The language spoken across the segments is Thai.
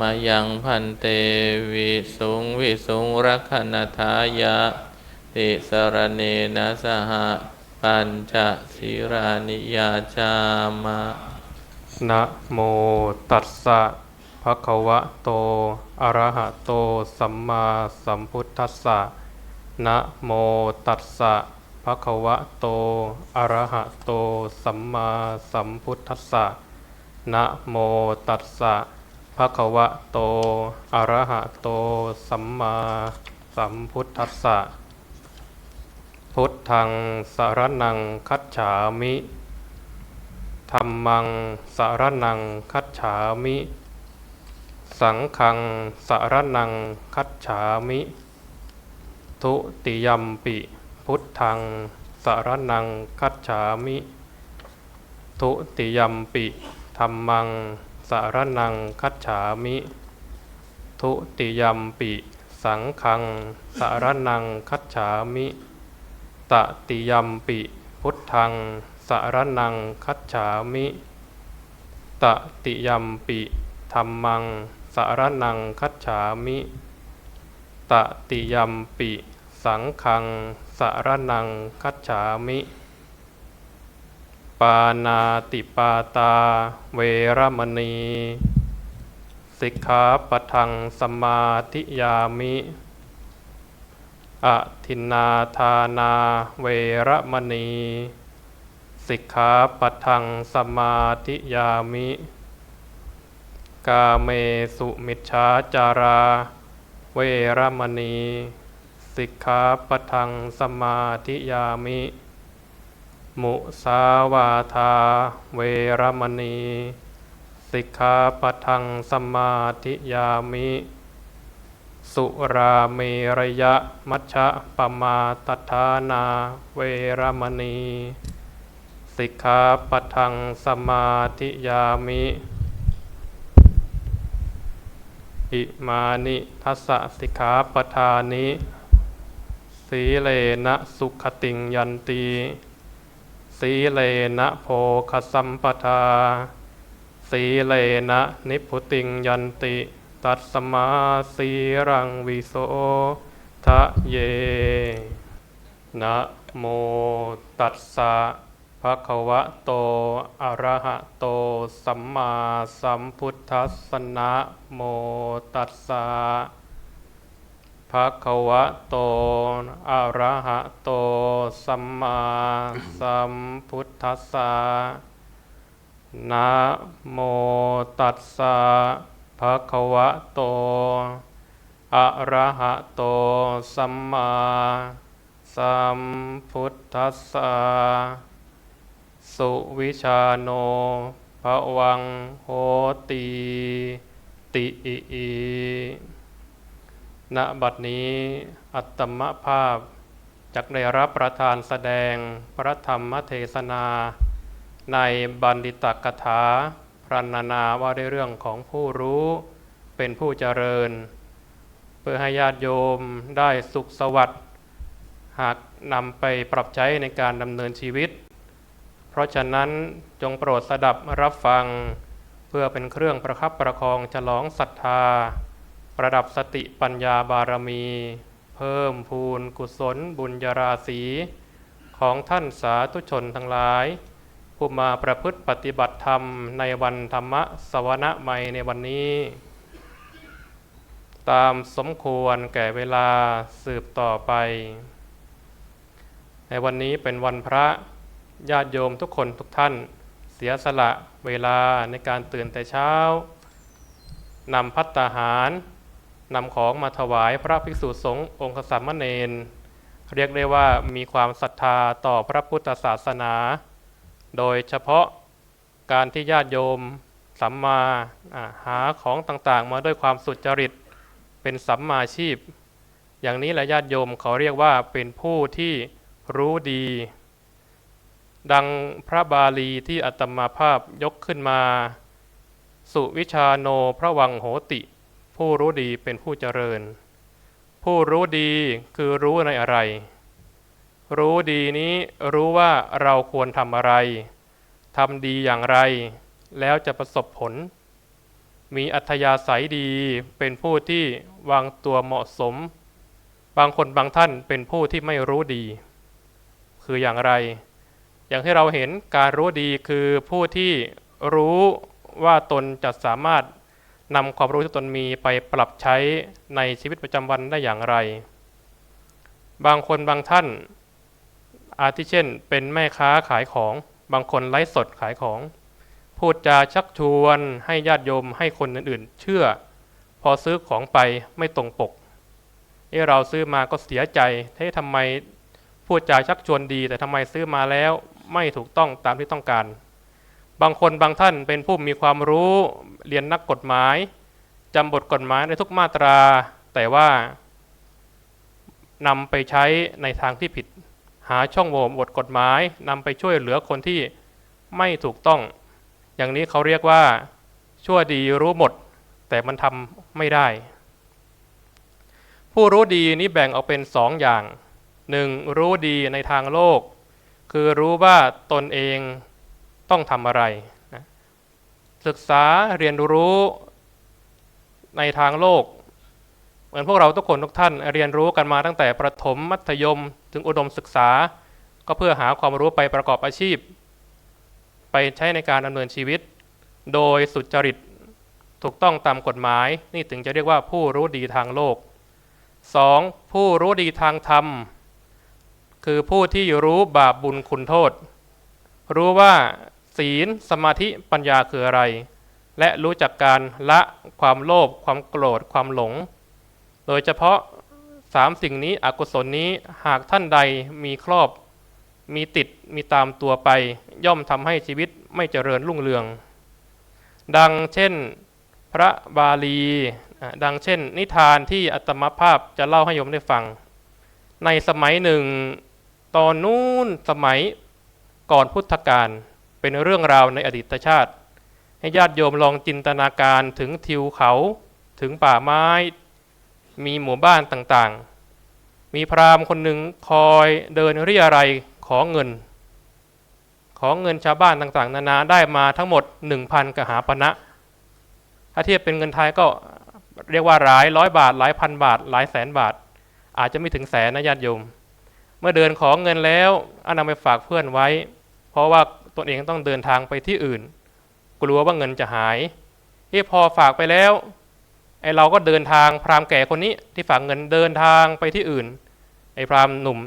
มายังพันเตวิสุงวิสุงรักขณทายะ ติสรเนนะสหปัญจศีรานิยาจามะนะโมตัสสะภะคะวะโต อะระหะโต สัมมาสัมพุทธัสสะนะโมตัสสะภะคะวะโต อะระหะโต สัมมาสัมพุทธัสสะนะโมตัสสะ ภะควะโต อะระหะโต สัมมาสัมพุทธัสสะ พุทธังสารนังคัจฉามิธรรมังสารนังคัจฉามิ สังฆังสารนังคัจฉามิ ทุติยมปิ พุทธังสารนังคัจฉามิ ทุติยมปิธรรมัง สารนังคัจฉามิ ทุติยมปิ สังฆังสารนังคัจฉามิตติยมปิ พุทธังสารนังคัจฉามิตติยมปิธรรมังสารนังคัจฉามิตติยมปิ สังฆังสารนังคัจฉามิ ปานาติปาตา เวรมณี สิกขาปทังสมาธิยามิอะทินนาทานาเวรมณี สิกขาปทังสมาธิยามิ กาเมสุมิชฌาจารา เวรมณี สิกขาปทังสมาธิยามิ มุสาวาทาเวรมณี สิกขาปะทังสมาธิยามิ สุราเมรยะมัชฌะปมาตทานาเวรมณี สิกขาปะทังสมาธิยามิอิมานิทัสสะสิกขาปทานิ สีเลนะสุขติงยันตี สีเลนะโภคสัมปทา สีเลนะนิพพุติงยันติ ตัสมาสีรังวิโสทะเย นะโมตัสสะภะคะวะโต อะระหะโต สัมมาสัมพุทธัสสะนะโมตัสสะ ภะคะวะโตอะระหะโต สัมมาสัมพุทธัสสะนะโมตัสสะภะคะวะโตอะระหะโต สัมมาสัมพุทธัสสะสุวิชาโนภวังโหติติอิอิ ณบัดนี้อัตมภาพจักได้รับประทานแสดงพระธรรมเทศนา ในบัณฑิตกถาพรรณนาว่าในเรื่องของผู้รู้เป็นผู้เจริญ เพื่อให้ญาติโยมได้สุขสวัสดิ์หากนำไปปรับใช้ในการดำเนินชีวิต เพราะฉะนั้นจงโปรดสดับรับฟัง เพื่อเป็นเครื่องประคับประคองฉลองศรัทธา ประดับสติปัญญาบารมี เพิ่มพูนกุศลบุญญาราศีของท่านสาธุชนทั้งหลาย ผู้มาประพฤติปฏิบัติธรรมในวันธรรมะสวนะใหม่ในวันนี้ ตามสมควรแก่เวลาสืบต่อไป ในวันนี้เป็นวันพระญาติโยมทุกคนทุกท่านเสียสละเวลาในการตื่นแต่เช้านำพัตตาหาร นำของมาถวายพระภิกษุสงฆ์องค์สามเณรเรียกได้ว่ามีความศรัทธาต่อพระพุทธศาสนา โดยเฉพาะการที่ญาติโยมสัมมาหาของต่างๆ มาด้วยความสุจริตเป็นสัมมาชีพ อย่างนี้แหละญาติโยมเขาเรียกว่าเป็นผู้ที่รู้ดี ดังพระบาลีที่อัตมาภาพยกขึ้นมา สุวิชาโนพระวังโหติ ผู้รู้ดีเป็นผู้เจริญ ผู้รู้ดีคือรู้ในอะไร รู้ดีนี้รู้ว่าเราควรทำอะไรทำดีอย่างไร แล้วจะประสบผล มีอัธยาศัยดีเป็นผู้ที่วางตัวเหมาะสม บางคนบางท่านเป็นผู้ที่ไม่รู้ดี คืออย่างไร อย่างที่เราเห็นการรู้ดีคือผู้ที่รู้ว่าตนจะสามารถ นำความรู้ที่ตนมีไปปรับใช้ในชีวิตประจำวันได้อย่างไร บางคนบางท่าน อาทิเช่น เป็นแม่ค้าขายของ บางคนไลฟ์สดขายของ พูดจาชักชวนให้ญาติโยมให้คนอื่นๆ เชื่อ พอซื้อของไปไม่ตรงปกเอ้เราซื้อมาก็เสียใจเฮ้ทำไมพูดจาชักชวนดี แต่ทำไมซื้อมาแล้วไม่ถูกต้องตามที่ต้องการ บางคนบางท่านเป็นผู้มีความรู้เรียนนักกฎหมายจำบทกฎหมายในทุกมาตรา แต่ว่านำไปใช้ในทางที่ผิด หาช่องโหว่บทกฎหมายนำไปช่วยเหลือคนที่ไม่ถูกต้อง อย่างนี้เขาเรียกว่า ชั่วดีรู้หมด แต่มันทำไม่ได้ ผู้รู้ดีนี้แบ่งออกเป็นสองอย่างหนึ่งรู้ดีในทางโลก คือรู้ว่าตนเอง ต้องทำอะไรนะศึกษาเรียนรู้ในทางโลก เหมือนพวกเราทุกคนทุกท่านเรียนรู้กันมาตั้งแต่ประถมมัธยมถึงอุดมศึกษา ก็เพื่อหาความรู้ไปประกอบอาชีพ ไปใช้ในการดำเนินชีวิต โดยสุจริตถูกต้องตามกฎหมาย นี่ถึงจะเรียกว่าผู้รู้ดีทางโลก 2. ผู้รู้ดีทางธรรม คือผู้ที่รู้บาปบุญคุณโทษ รู้ว่า ศีล สมาธิปัญญาคืออะไร และรู้จักการละความโลภความโกรธความหลง โดยเฉพาะสามสิ่งนี้อกุศลนี้หากท่านใดมีครอบ มีติดมีตามตัวไป ย่อมทำให้ชีวิตไม่เจริญรุ่งเรือง ดังเช่นพระบาลี ดังเช่น นิทานที่อัตมภาพจะเล่าให้โยมได้ฟัง ในสมัยหนึ่ง ตอนนู้นสมัยก่อนพุทธกาล เป็นเรื่องราวในอดีตชาติ ให้ญาติโยมลองจินตนาการถึงทิวเขาถึงป่าไม้ มีหมู่บ้านต่างๆ มีพราหมณ์คนหนึ่งคอยเดินเรียอะไรขอเงิน ขอเงินชาวบ้านต่างๆ นานาได้มาทั้งหมด 1,000กหาปณะถ้าเทียบเป็นเงินไทยก็เรียกว่าหลายร้อยบาท หลายพันบาท หลายแสนบาท อาจจะไม่ถึงแสนนะญาติโยม เมื่อเดินขอเงินแล้วอนำไปฝากเพื่อนไว้ เพราะว่า ตนเองต้องเดินทางไปที่อื่น กลัวว่าเงินจะหายที่พอฝากไปแล้วไอเราก็เดินทางพรามแก่คนนี้ที่ฝากเงินเดินทางไปที่อื่นไอ้พรามหนุ่ม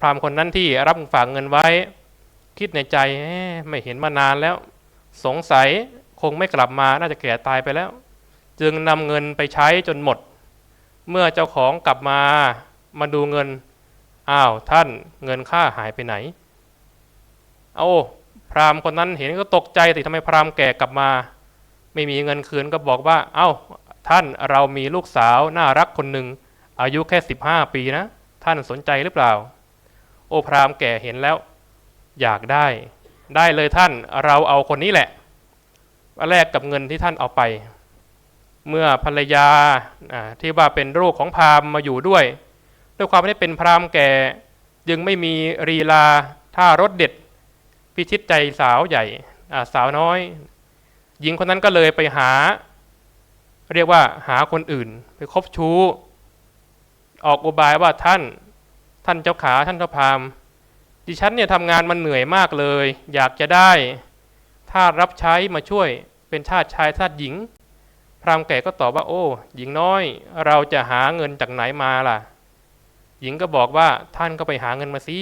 พรามคนนั้นที่รับฝากเงินไว้ คิดในใจไม่เห็นมานานแล้ว สงสัยคงไม่กลับมาน่าจะแก่ตายไปแล้ว จึงนำเงินไปใช้จนหมด เมื่อเจ้าของกลับมามาดูเงินอ้าวท่านเงินค่าหายไปไหน เอา ราหมณ์คนนั้นเห็นก็ตกใจสิทำไมพราหมณ์แก่กลับมา ไม่มีเงินคืนก็บอกว่า เอ้า ท่านเรามีลูกสาวน่ารักคนหนึ่งอายุแค่สิบห้าปีนะ ท่านสนใจหรือเปล่า โอพราหมณ์แก่เห็นแล้ว อยากได้ ได้เลยท่านเราเอาคนนี้แหละแลกกับเงินที่ท่านเอาไป เมื่อภรรยาอ่าที่ว่าเป็นลูกของพราหมณ์มาอยู่ด้วย ด้วยความที่เป็นพราหมณ์แก่ยังไม่มีรีลาท่ารถเด็ด พิชิตใจสาวใหญ่สาวน้อย หญิงคนนั้นก็เลยไปหา เรียกว่าหาคนอื่น ไปคบชู้ ออกอุบายว่าท่าน ท่านเจ้าขาท่านเจ้าพามดิฉันเนี่ยทำงานมันเหนื่อยมากเลย อยากจะได้ท่ารับใช้มาช่วยเป็นทาสชายทาสหญิง พราหมณ์แก่ก็ตอบว่า โอ้ หญิงน้อย เราจะหาเงินจากไหนมาล่ะ หญิงก็บอกว่าท่านก็ไปหาเงินมาสิ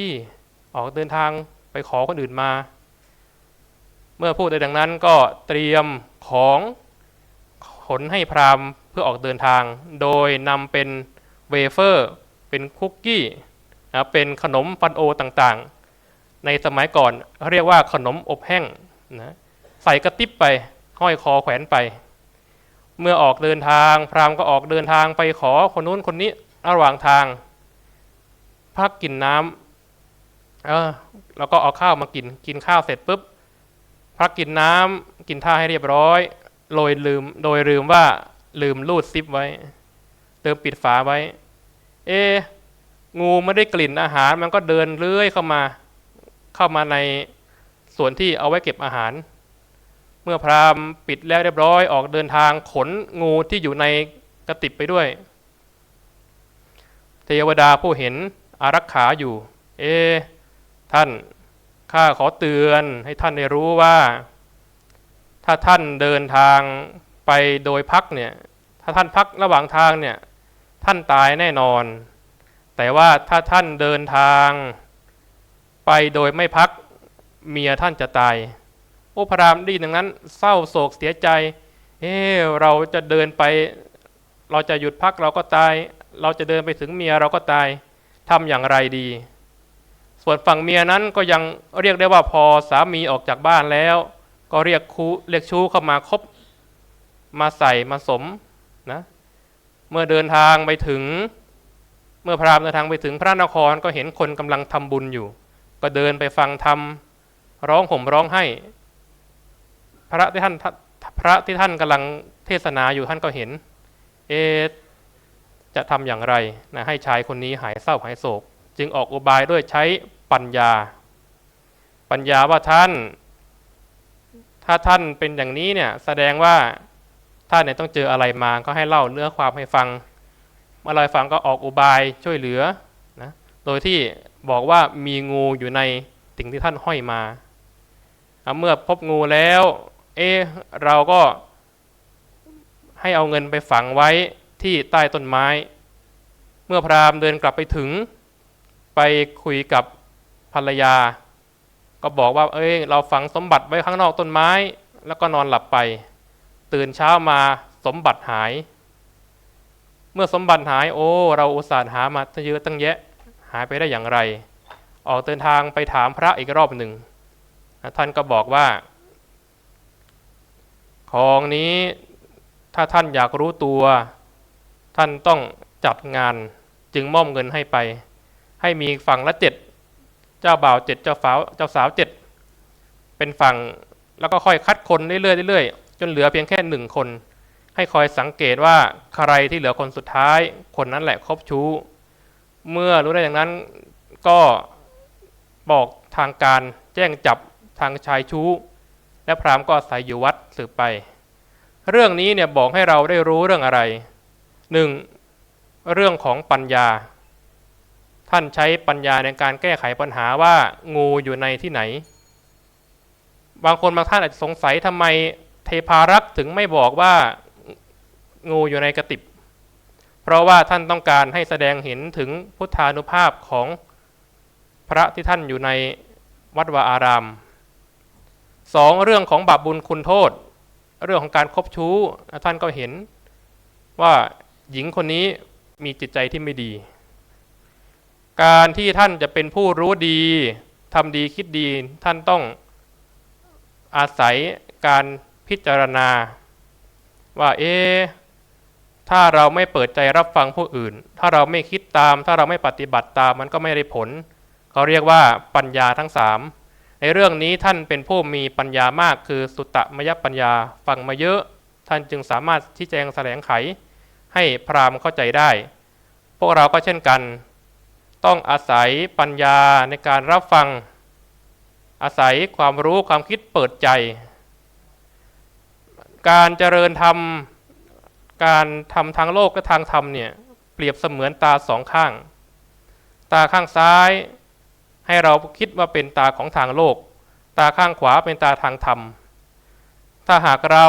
ออกเดินทาง ไปขอคนอื่นมา เมื่อพูดได้ดังนั้นก็เตรียมของขนให้พราหมณ์เพื่อออกเดินทาง โดยนำเป็นเวเฟอร์ เป็นคุกกี้นะเป็นขนมฟันโอต่างๆ ในสมัยก่อนเรียกว่าขนมอบแห้งนะใส่กระติบไปห้อยคอแขวนไป เมื่อออกเดินทาง พราหมณ์ก็ออกเดินทางไปขอคนนู้นคนนี้ระหว่างทาง พักกินน้ำ เออแล้วก็เอาข้าวมากิน กินข้าวเสร็จปุ๊บพักกินน้ำกินท่าให้เรียบร้อยโดยลืม โดยลืมว่าลืมรูดซิปไว้ลืมปิดฝาไว้ เอ งูไม่ได้กลิ่นอาหาร มันก็เดินเลื้อยเข้ามา เข้ามาในส่วนที่เอาไว้เก็บอาหาร เมื่อพรามปิดแล้วเรียบร้อยออกเดินทางขนงูที่อยู่ในกระติบไปด้วย เทวดาผู้เห็นอารักขาอยู่ เอ ท่าน ข้าขอเตือนให้ท่านได้รู้ว่า ถ้าท่านเดินทางไปโดยพักเนี่ย ถ้าท่านพักระหว่างทางเนี่ย ท่านตายแน่นอน แต่ว่าถ้าท่านเดินทาง ไปโดยไม่พักเมียท่านจะตาย โอ้พระรามดีดังนั้น เศร้าโศกเสียใจ เออเราจะเดินไป เราจะหยุดพักเราก็ตาย เราจะเดินไปถึงเมียเราก็ตายทำอย่างไรดี ส่วนฝั่งเมียนั้นก็ยังเรียกได้ว่าพอสามีออกจากบ้านแล้ว ก็เรียกคูเรียกชู้เข้ามาคบมาใส่มาสมนะเมื่อเดินทางไปถึง เมื่อพระรามเดินทางไปถึงพระนครก็เห็นคนกำลังทำบุญอยู่ ก็เดินไปฟังธรรมร้องห่มร้องไห้ พระที่ท่านพระที่ท่านกำลังเทศนาอยู่ท่านก็เห็น เอจะทำอย่างไรนะให้ชายคนนี้หายเศร้าหายโศก จึงออกอุบายด้วยใช้ ปัญญา ปัญญาว่าท่าน ถ้าท่านเป็นอย่างนี้เนี่ยแสดงว่าท่านเนี่ยต้องเจออะไรมาก็ให้เล่าเนื้อความให้ฟัง เมื่อไรฟังก็ออกอุบายช่วยเหลือนะโดยที่บอกว่ามีงูอยู่ในสิ่งที่ท่านห้อยมา เมื่อพบงูแล้ว เออเราก็ให้เอาเงินไปฝังไว้ที่ใต้ต้นไม้ เมื่อพราหมณ์เดินกลับไปถึง ไปคุยกับ ภรรยา ก็บอกว่า เอ้ย เราฝังสมบัติไว้ข้างนอกต้นไม้ แล้วก็นอนหลับไป ตื่นเช้ามาสมบัติหาย เมื่อสมบัติหาย โอ้ เราอุตส่าห์หามาตั้งเยอะตั้งแยะ หายไปได้อย่างไร ออกเดินทางไปถามพระอีกรอบหนึ่ง ท่านก็บอกว่า ของนี้ถ้าท่านอยากรู้ตัว ท่านต้องจัดงานจึงมอบเงินให้ไป ให้มีฝั่งละเจ็ด เจ้าบ่าวเจ็ดเจ้าสาวเจ้าสาวเจ็ดเป็นฝั่งแล้วก็ค่อยคัดคนเรื่อยๆเรื่อยๆจนเหลือเพียงแค่หนึ่งคน ให้คอยสังเกตว่าใครที่เหลือคนสุดท้าย คนนั้นแหละคบชู้ เมื่อรู้ได้อย่างนั้นก็บอกทางการแจ้งจับทางชายชู้ และพราหมณ์ก็อาศัยอยู่วัดสืบไป เรื่องนี้เนี่ยบอกให้เราได้รู้เรื่องอะไรหนึ่งเรื่องของปัญญา ท่านใช้ปัญญาในการแก้ไขปัญหาว่างูอยู่ในที่ไหน บางคนบางท่านอาจจะสงสัยทำไมเทพารักษ์ถึงไม่บอกว่างูอยู่ในกระติบ เพราะว่าท่านต้องการให้แสดงเห็นถึงพุทธานุภาพของพระที่ท่านอยู่ในวัดวาอารามสองเรื่องของบาปบุญคุณโทษ เรื่องของการคบชู้ท่านก็เห็นว่าหญิงคนนี้มีจิตใจที่ไม่ดี การที่ท่านจะเป็นผู้รู้ดีทำดีคิดดีท่านต้องอาศัยการพิจารณา ว่าเอ๊ถ้าเราไม่เปิดใจรับฟังผู้อื่น ถ้าเราไม่คิดตาม ถ้าเราไม่ปฏิบัติตามมันก็ไม่ได้ผลเขาเรียกว่าปัญญาทั้งสามในเรื่องนี้ท่านเป็นผู้มีปัญญามากคือสุตตมยปัญญาฟังมาเยอะ ท่านจึงสามารถชี้แจงแสลงไข ให้พราหมณ์เข้าใจได้ พวกเราก็เช่นกัน ต้องอาศัยปัญญาในการรับฟัง อาศัยความรู้ความคิดเปิดใจ การเจริญธรรม การทำทางโลกและทางธรรมเนี่ยเปรียบเสมือนตาสองข้าง ตาข้างซ้าย ให้เราคิดว่าเป็นตาของทางโลก ตาข้างขวาเป็นตาทางธรรม ถ้าหากเรา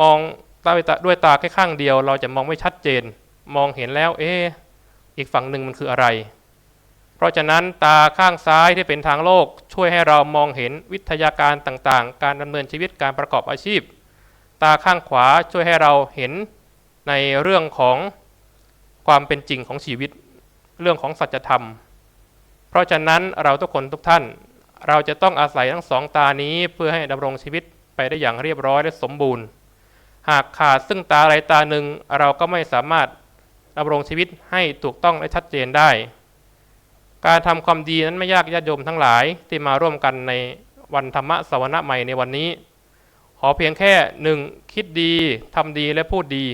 มองตาด้วยตาแค่ข้างเดียว เราจะมองไม่ชัดเจน มองเห็นแล้ว เอ๊ อีกฝั่งหนึ่งมันคืออะไร เพราะฉะนั้นตาข้างซ้ายที่เป็นทางโลก ช่วยให้เรามองเห็นวิทยาการต่างๆ การดำเนินชีวิตการประกอบอาชีพ ตาข้างขวาช่วยให้เราเห็นในเรื่องของความเป็นจริงของชีวิต เรื่องของสัจธรรม เพราะฉะนั้นเราทุกคนทุกท่าน เราจะต้องอาศัยทั้งสองตานี้เพื่อให้ดำรงชีวิตไปได้อย่างเรียบร้อยและสมบูรณ์ หากขาดซึ่งตาใดตาหนึ่งเราก็ไม่สามารถ ดำรงชีวิตให้ถูกต้องและชัดเจนได้ การทำความดีนั้นไม่ยากญาติโยมทั้งหลายที่มาร่วมกันในวันธรรมะสวนะใหม่ในวันนี้ ขอเพียงแค่หนึ่งคิดดีทำดีและพูดดี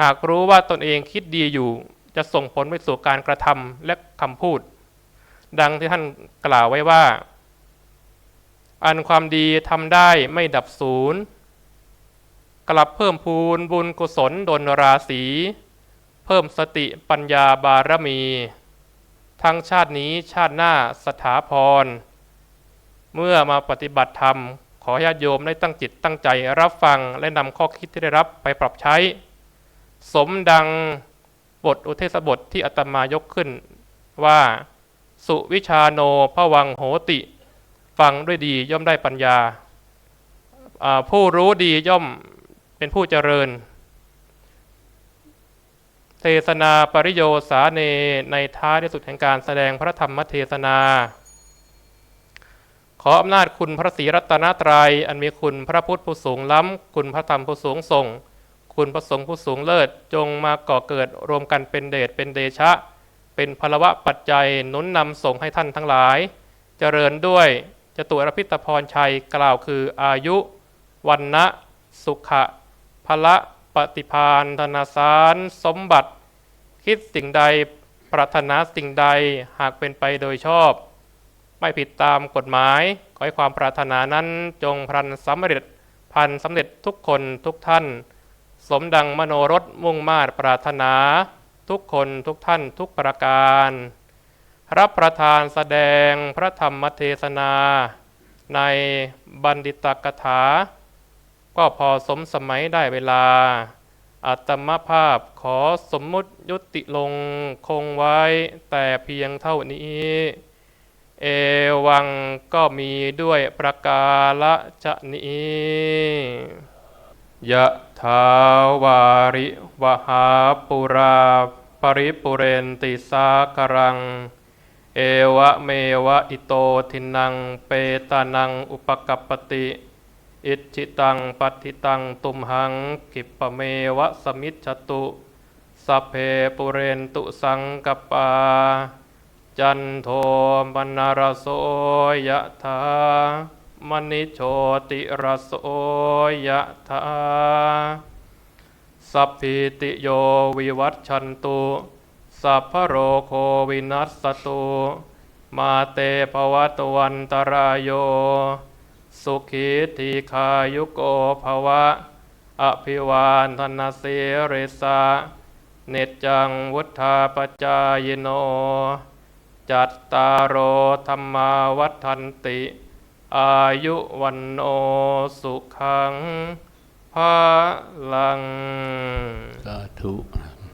หากรู้ว่าตนเองคิดดีอยู่จะส่งผลไปสู่การกระทำและคำพูด ดังที่ท่านกล่าวไว้ว่า อันความดีทำได้ไม่ดับศูนย์กลับเพิ่มพูนบุญกุศลดลราศี เพิ่มสติปัญญาบารมี ทั้งชาตินี้ชาติหน้าสถาพร เมื่อมาปฏิบัติธรรม ขอญาติโยมได้ตั้งจิตตั้งใจรับฟังและนำข้อคิดที่ได้รับไปปรับใช้ สมดังบทอุเทศบทที่อาตมายกขึ้นว่า สุวิชาโนพวังโหติ ฟังด้วยดีย่อมได้ปัญญาอ่าผู้รู้ดีย่อมเป็นผู้เจริญ เทศนาปริโยสาเนในท้ายที่สุดแห่งการแสดงพระธรรมเทศนา ขออำนาจคุณพระศรีรัตนตรัยอันมีคุณพระพุทธผู้สูงล้ำ คุณพระธรรมผู้สูงส่ง คุณพระสงฆ์ผู้สูงเลิศจงมาก่อเกิดรวมกันเป็นเดชเป็นเดชะ เป็นพลวะปัจจัยนุนนำส่งให้ท่านทั้งหลาย เจริญด้วยจตุรพิตพรชัยกล่าวคืออายุวันนะสุขะพละ ปฏิพานธนาสาร สมบัติ คิดสิ่งใด ปรารถนาสิ่งใดหากเป็นไปโดยชอบ ไม่ผิดตามกฎหมาย ขอให้ความปรารถนานั้นจงพลันสำเร็จพันสำเร็จทุกคนทุกท่าน สมดังมโนรสมุ่งมาตรปรารถนา ทุกคนทุกท่านทุกประการ รับประทานแสดงพระธรรมเทศนา ในบัณฑิตกถา ก็พอสมสมัยได้เวลา อัตมภาพขอสมมุติยุติลงคงไว้แต่เพียงเท่านี้ เอวังก็มีด้วยประกาละชนี้ยะทาวาริวหาปุราปริปุเรนติสาครัง เอวะเมวะอิโตทินังเปตานังอุปกัปปติ อิจิตังปัติตังตุมหังกิปเมวะสมิจตุสัพเพปุเรนตุสังกปา จันโทมนารโสยะธามณิโชติรโสยะธาสัพพิติโยวิวัตชันตุสัพพโรโควินัสตุมาเตภวัตวันตรายโย สุขีทีคายุโกภวะ อภิวานธนาเสเรสะเนจังวุธาปจายโน จัตตารโอธรรมาวัฏันติ อายุวันโนสุขังภาลัง สาธุ